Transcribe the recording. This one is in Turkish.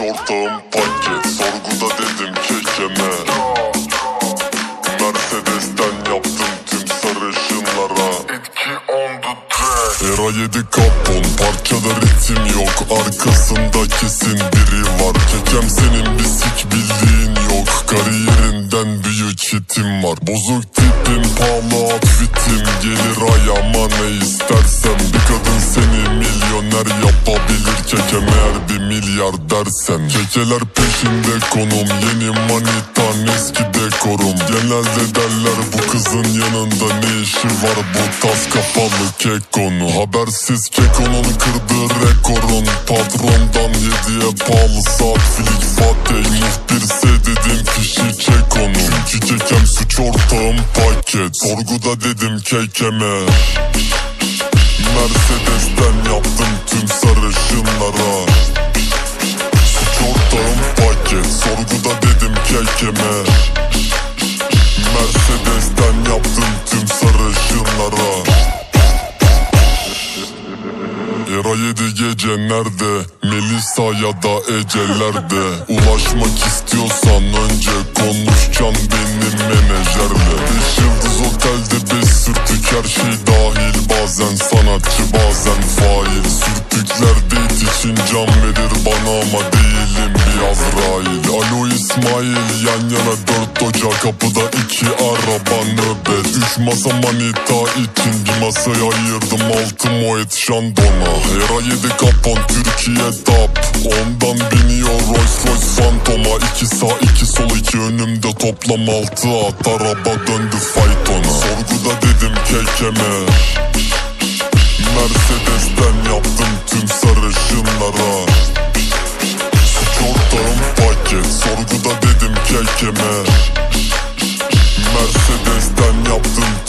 Ortağım paket Sorguda dedim kekeme Mercedes'ten yaptım tüm sarışınlara. Etki on the track. Era 7 kapon Parçada ritim yok. Arkasında kesin biri var. Kekem senin bir sik bildiğin yok. Kariyerinden büyük hitim var. Bozuk tipim pahalı outfitim. Gelir ayağıma ne istersen. Bir kadın seni milyoner yapabilir Kekem. Eğer bir milyar dersen. Kekeler peşinde konum Yeni manitan eski dekorum. Genelde derler bu kızın yanında ne işi var? Bu tas kapalı kekonu Habersiz kekonun kırdığı rekorun. Patrondan yediye pahalı saat Filik Fatih muhbirse dedim kişi çek onu Çünkü kekem suç ortağım paket. Sorguda dedim kekeme. Mercedes'ten kekeme Mercedes'ten yaptım tüm sarışınlara. Era yedi gece nerede? Melisa ya da Ece'lerde Ulaşmak istiyorsan önce konuşacaksın benim menajerle Beş yıldız otelde beş sürtük her şey dahil. Bazen sanatçı bazen fail. Sürtükler date için can verir bana ama İsmail yan yana dört oca kapıda iki araba nöbet. Üç masa manita için bir masaya ayırdım altı moet şandona. Hera yedi kapan Türkiye tap. Ondan biniyor Rolls Royce Phantom'a. İki sağ iki sol iki önümde toplam altı at. Araba döndü faytona. Sorguda dedim kekeme rhythm.